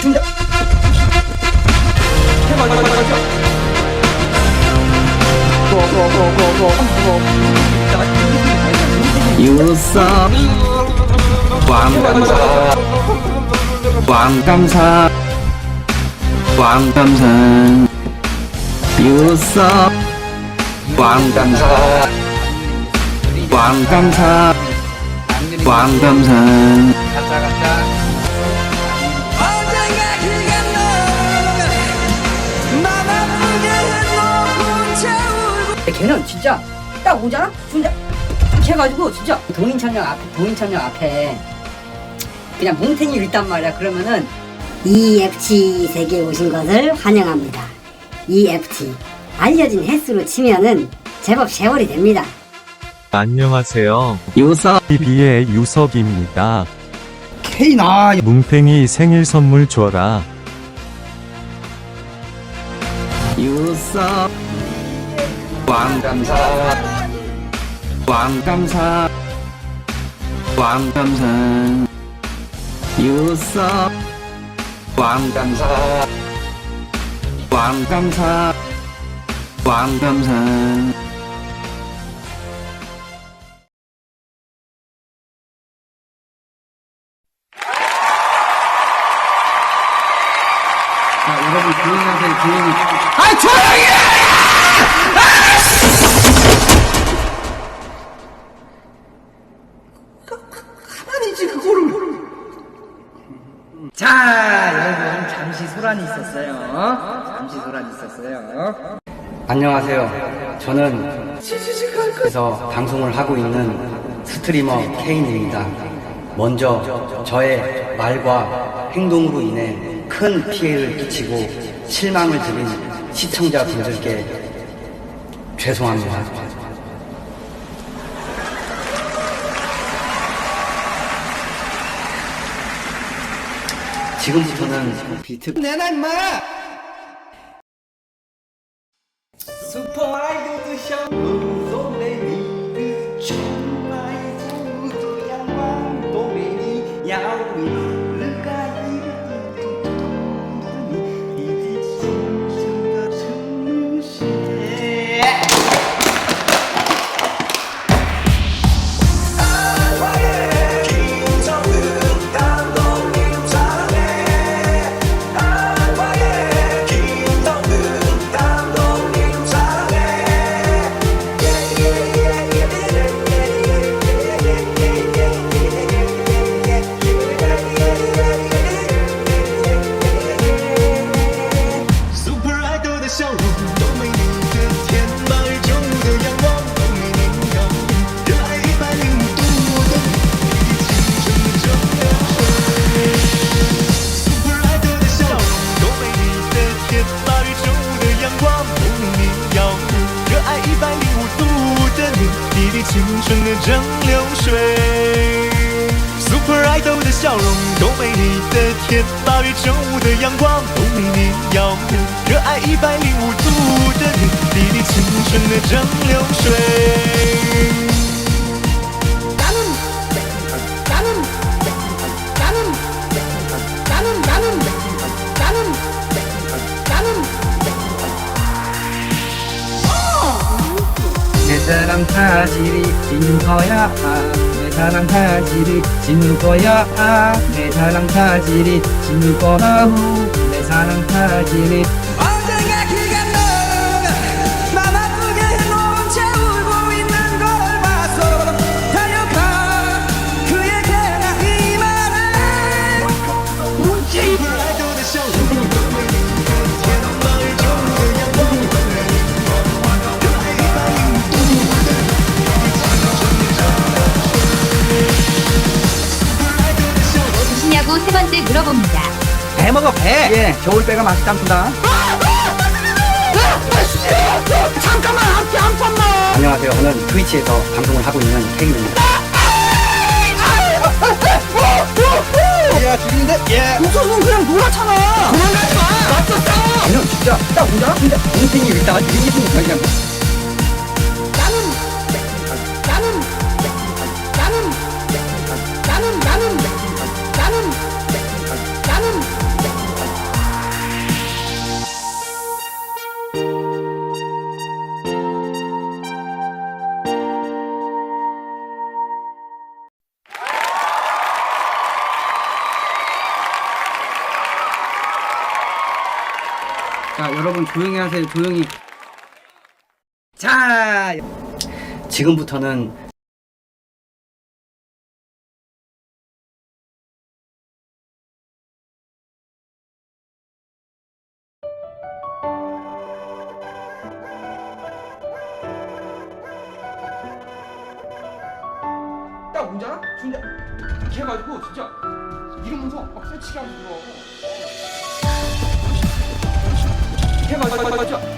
부어, 부어. 유섭 왕감사. 왕감사. 왕감산 유섭 왕감사. 왕감사. 왕감산 걔는 진짜 딱 오잖아? 진짜 이렇게 해가지고 진짜 동인천명 앞에 동인천명 앞에 그냥 뭉탱이 있단 말이야 그러면은 EFT 세계에 오신 것을 환영합니다. EFT 알려진 횟수로 치면은 제법 세월이 됩니다. 안녕하세요. 유섭 TV의 유석입니다. 케이나. 뭉탱이 생일 선물 줘라. 유섭 왕감사 왕감사 왕감산 유섭 왕감사 왕감사 왕감산 소란이 있었어요 잠시 소란이 있었어요 안녕하세요. 저는 에서 방송을 하고 있는 스트리머 케인입니다. 먼저 저의 말과 행동으로 인해 큰 피해를 끼치고 실망을 드린 시청자분들께 죄송합니다. 지금부터는 비트 내놔, 임마! 슈퍼 아이돌 샤 蒸馏水。Super Idol 的笑容都没你的甜，八月正午的阳光都没你耀眼，热爱一百零五度的你，滴滴青春的蒸馏水。 사랑 타지리 지는 거야. 내 사랑 타지리 지는 거야. 내 사랑 타지리 지는 거라고 내 사랑 타지리 세 번째 물어봅니다. 배 먹어 배. 예, 겨울 배가 맛있다 푼다. 잠깐만 한 한 번만 안녕하세요. 저는 트위치에서 방송을 하고 있는 케인입니다. 야 죽이는데? 예. 웃어서 그냥 놀았잖아. 도망가지 마. 맞췄어. 걔는 진짜. 딱 오잖아 근데 뭉탱이 있다가 이기는 그냥 여러분 조용히 하세요. 조용히. 자, 지금부터는 딱 뭔지 알아? 준자 해가지고 진짜 이름 문서 막 설치게 하고 그러고 물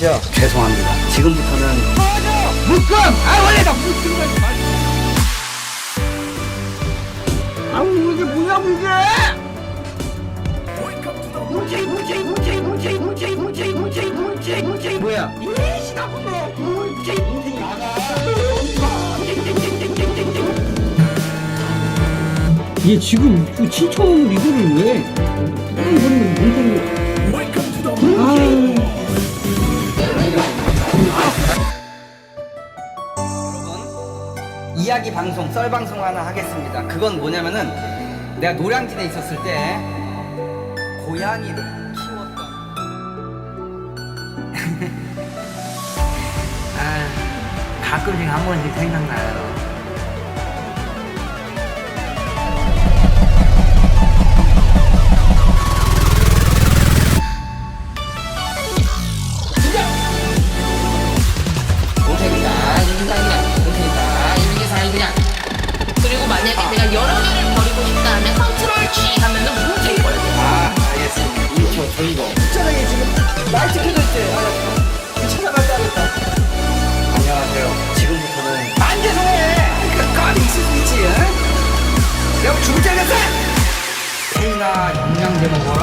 드셔 죄송합니다. 지금부터는 묶음! 아 원래 나 묶음 거지 아 이게 뭐야 이게? 뭉치 뭉치 뭉치 뭉치 뭉치 뭉치 뭉치 뭉치 뭉치 뭐야? 이 시다분노 뭉치 뭉치 얘 지금 그 7천 원을 이거를 왜? 이거는 몽탱이. 여 이야기 방송 썰 방송 하나 하겠습니다. 그건 뭐냐면은 내가 노량진에 있었을 때 고양이를 키웠던. 아 가끔씩 한 번씩 생각나요 지금부터는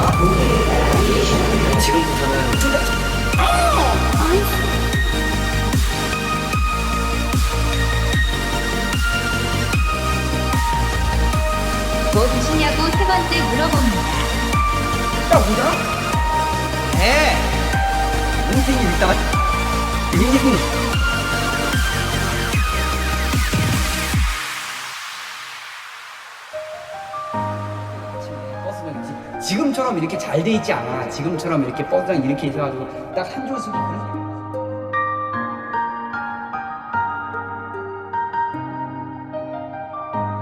뭐 드시냐고 세 번째 물어봅니다. 딱 오잖아? 네 몽탱이 일단 몽탱이 지- 지금처럼 이렇게 잘 돼 있지 않아. 지금처럼 이렇게 버스랑 이렇게 있어가지고 딱한 그런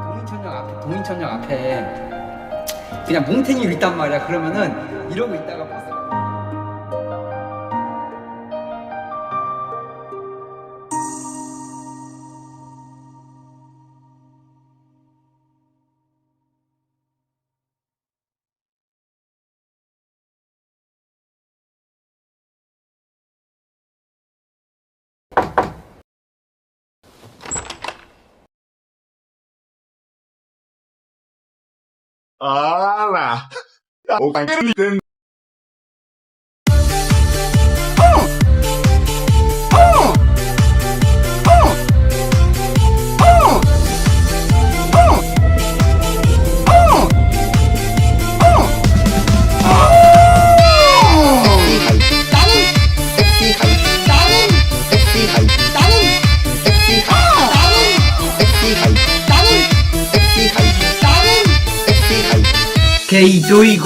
동인천역 앞에 동인천역 앞에 그냥 몽탱이 있단 말이야. 그러면은 이러고 있다가 아, la. La. do we